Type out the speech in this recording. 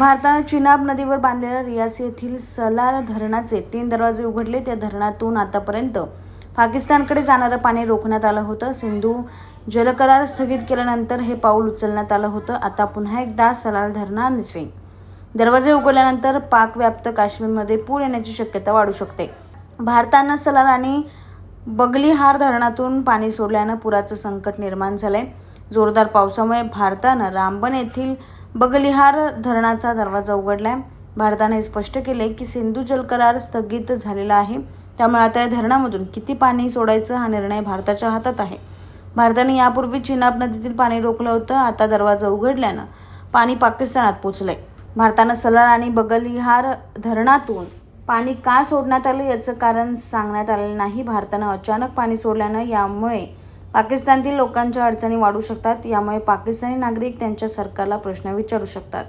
भारतानं चिनाब नदीवर बांधलेल्या रियासी येथील सलार धरणाचे तीन दरवाजे उघडले. त्या धरणातून आतापर्यंत पाकिस्तानकडे जाणारं पाणी रोखण्यात आलं होतं. सिंधू जलकरार स्थगित केल्यानंतर हे पाऊल उचलण्यात आलं होतं. आता पुन्हा एकदा सलार धरणाचे दरवाजे उघडल्यानंतर पाकव्याप्त काश्मीरमध्ये पूर येण्याची शक्यता वाढू शकते. भारतानं सलार आणि बगलीहार धरणातून पाणी सोडल्यानं पुराचं संकट निर्माण झालंय. जोरदार पावसामुळे भारतानं रामबन येथील बगलिहार धरणाचा दरवाजा उघडलाय. भारताने स्पष्ट केले की सिंधू जलकरार स्थगित झालेला आहे. त्यामुळे आता या धरणामधून किती पाणी सोडायचं हा निर्णय भारताच्या हातात आहे. भारताने यापूर्वी चिनाब नदीतील पाणी रोखलं होतं आता दरवाजा उघडल्यानं पाणी पाकिस्तानात पोचलंय. भारतानं सलार आणि बगलिहार धरणातून पाणी का सोडण्यात आलं याचं कारण सांगण्यात आलेलं नाही. भारतानं अचानक पाणी सोडल्यानं यामुळे पाकिस्तानातील लोकांच्या अडचणी वाढू शकतात यामुळे पाकिस्तानी नागरिक त्यांच्या सरकारला प्रश्न विचारू शकतात.